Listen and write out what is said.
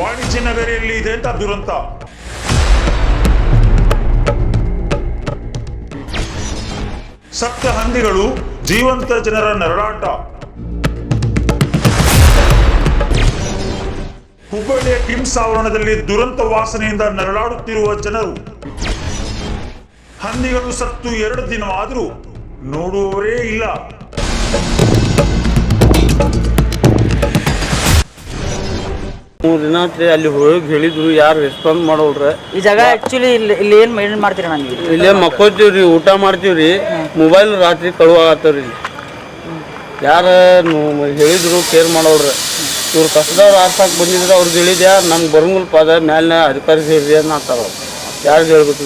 ಆಗಿದೆ ಅಂತ ದುರಂತ ಸಪ್ತ ಹಂದಿಗಳು ಜೀವಂತ ಜನರ ನರಳಾಟ. ಹುಬ್ಬಳ್ಳಿಯ ಕಿಮ್ಸ್ ಆವರಣದಲ್ಲಿ ದುರಂತ ವಾಸನೆಯಿಂದ ನರಳಾಡುತ್ತಿರುವ ಜನರು. ಹಂದಿಗಳು ಸತ್ತು ಎರಡು ದಿನವಾದರೂ ನೋಡುವವರೇ ಇಲ್ಲ. ಮೂರು ದಿನ ಆತ್ರಿ ಅಲ್ಲಿ ಹೋಗಿ ಹೇಳಿದ್ರು ಯಾರು ರೆಸ್ಪಾನ್ಸ್ ಮಾಡೋಲ್ರೆ. ಈ ಜಾಗ ಆಕ್ಚುಲಿ ಇಲ್ಲಿ ಇಲ್ಲಿ ಏನು ಮೈಂಡ್ ಮಾಡ್ತೀರಾ ನನಗೆ ಇಲ್ಲೇ? ಮಕ್ಕೋತೀವ್ರಿ ಊಟ ಮಾಡ್ತೀವ್ರಿ ಮೊಬೈಲ್ ರಾತ್ರಿ ಕಳುವಾಗತ್ತವ್ರಿ ಇಲ್ಲಿ. ಯಾರು ಹೇಳಿದ್ರು ಕೇರ್ ಮಾಡೋಳ್ರ ಇವ್ರು ಕಸದವ್ರು ಆರ್ಸಾಕ್ ಬಂದಿದ್ರೆ ಅವ್ರಿಗೆ ಹೇಳಿದ್ಯಾ ನಮ್ಗೆ ಬರಂಗಿಲ್ಪ ಅದ ಮ್ಯಾಲಿನ ಅಧಿಕಾರಿ ಸೇರಿದೆ ಅಂತ ಅಂತಾರ ಯಾರು ಹೇಳ್ಬೇಕು